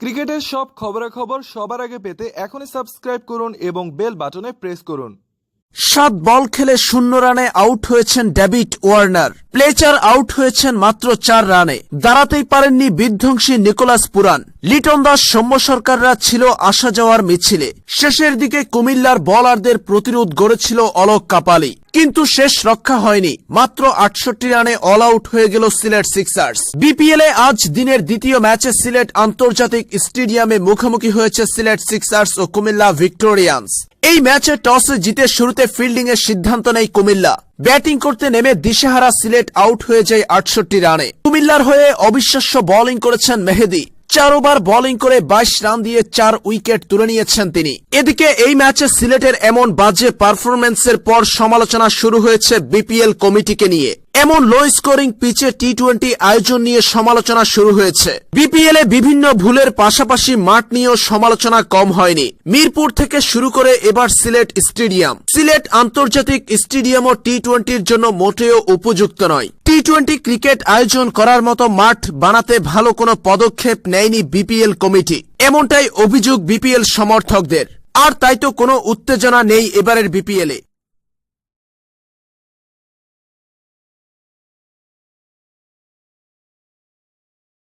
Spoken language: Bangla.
ক্রিকেটের সব খবরাখবর সবার আগে পেতে এখনই সাবস্ক্রাইব করুন এবং বেল বাটনে প্রেস করুন। সাত বল খেলে শূন্য রানে আউট হয়েছেন ডেভিড ওয়ার্নার। প্লেচার আউট হয়েছেন মাত্র চার রানে। দাঁড়াতেই পারেননি বিধ্বংসী নিকোলাস পুরান। লিটন দাস সৌম্য সরকাররা ছিল আসা যাওয়ার মিছিলে। শেষের দিকে কুমিল্লার বলারদের প্রতিরোধ গড়েছিল অলোক কাপালি। কিন্তু শেষ রক্ষা হয়নি। মাত্র আটষট্টি রানে অল আউট হয়ে গেল সিলেট সিক্সার্স। বিপিএল এ আজ দিনের দ্বিতীয় ম্যাচে সিলেট আন্তর্জাতিক স্টেডিয়ামে মুখোমুখি হয়েছে সিলেট সিক্সার্স ও কুমিল্লা ভিক্টোরিয়ান্স। এই ম্যাচে টসে জিতে শুরুতে ফিল্ডিং এর সিদ্ধান্ত নেয় কুমিল্লা। ব্যাটিং করতে নেমে দিশেহারা সিলেট আউট হয়ে যায় আটষট্টি রানে। কুমিল্লার হয়ে অবিশ্বাস্য বোলিং করেছেন মেহেদি। চার ওভার বোলিং করে বাইশ রান দিয়ে চার উইকেট তুলে নিয়েছেন তিনি। এদিকে এই ম্যাচে সিলেটের এমন বাজে পারফরমেন্সের পর সমালোচনা শুরু হয়েছে বিপিএল কমিটিকে নিয়ে। এমন লো স্কোরিং পিচে টি টোয়েন্টি আয়োজন নিয়ে সমালোচনা শুরু হয়েছে। বিপিএল এ বিভিন্ন ভুলের পাশাপাশি মাঠ নিয়েও সমালোচনা কম হয়নি। মিরপুর থেকে শুরু করে এবার সিলেট স্টেডিয়াম। সিলেট আন্তর্জাতিক স্টেডিয়ামও টি টোয়েন্টির জন্য মোটেও উপযুক্ত নয়। টি টোয়েন্টি ক্রিকেট আয়োজন করার মতো মাঠ বানাতে ভালো কোনো পদক্ষেপ নেয়নি বিপিএল কমিটি। এমনটাই অভিযোগ বিপিএল সমর্থকদের। আর তাই তো কোনো উত্তেজনা নেই এবারের বিপিএল